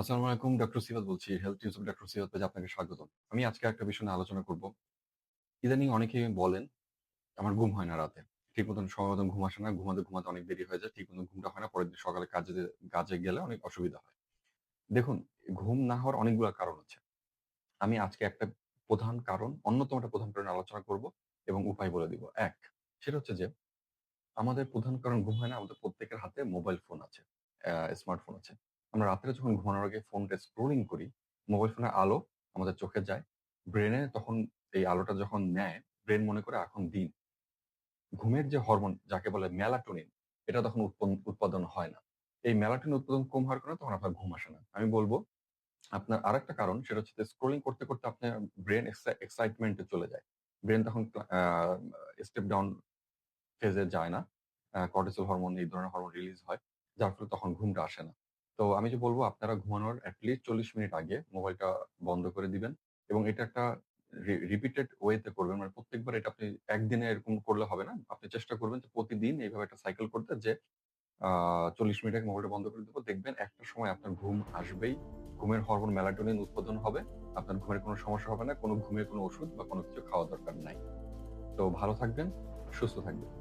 আসসালামু আলাইকুম ডক্টর সিরাত বলছি। হেলথ টিপস ডক্টর সিরাত পেজে আপনাকে স্বাগতম। আমি আজকে একটা বিষয় নিয়ে আলোচনা করব। ইদানিং অনেকেই বলেন, আমার ঘুম হয় না রাতে। ঠিক মতন সময় মতন ঘুম আসে না। ঘুমাতে, ঘুমাতে অনেক দেরি হয়ে যায়। ঠিক মতন ঘুমটা হয় না। পরের দিন সকালে কাজে কাজে গেলে অনেক অসুবিধা হয়। দেখুন, ঘুম না হওয়ার অনেকগুলো কারণ আছে। আমি আজকে একটা প্রধান কারণ, অন্যতম একটা প্রধান কারণ আলোচনা করব এবং উপায় বলে দিব। এক সেটা হচ্ছে যে, আমাদের প্রধান কারণ ঘুম হয় না, আমাদের প্রত্যেকের হাতে মোবাইল ফোন আছে। স্মার্টফোন আছে। আমরা রাত্রে যখন ঘুমানোর আগে ফোনটা স্ক্রোলিং করি, মোবাইল ফোনের আলো আমাদের চোখে যায়। ব্রেনে তখন এই আলোটা যখন নেয়, ব্রেন মনে করে এখন দিন। ঘুমের যে হরমোন যাকে বলে মেলাটোনিন, এটা তখন উৎপাদন হয় না। এই মেলাটোনিন উৎপাদন কম হওয়ার কারণে তখন আপনার ঘুম আসে না। আমি বলব আপনার আরেকটা কারণ সেটা হচ্ছে স্ক্রোলিং করতে, করতে আপনার ব্রেন এক্সা এক্সাইটমেন্ট চলে যায়। ব্রেন তখন স্টেপ ডাউন ফেজে যায় না। কর্টিসল হরমোন এই ধরনের হরমোন রিলিজ হয়। যার ফলে তখন ঘুমটা আসে না। তো আমি যে বলব আপনারা ঘুমানোর এট লিস্ট ৪০ মিনিট আগে মোবাইলটা বন্ধ করে দিবেন এবং এটা একটা রিপিটেড ওয়ে তে করবেন। মানে প্রত্যেকবার এটা আপনি একদিনে এরকম করলে হবে না। আপনি চেষ্টা করবেন যে প্রতিদিন এইভাবে একটা সাইকেল করতে যে ৪০ মিনিট আগে মোবাইলটা বন্ধ করে দেবো দেখবেন একটা সময় আপনার ঘুম আসবেই। ঘুমের হরমোন মেলাটোনিন উৎপাদন হবে। আপনার ঘুমের কোনো সমস্যা হবে না। কোনো ঘুমের কোনো ওষুধ বা কোনো কিছু খাওয়া দরকার নাই। তো ভালো থাকবেন, সুস্থ থাকবেন।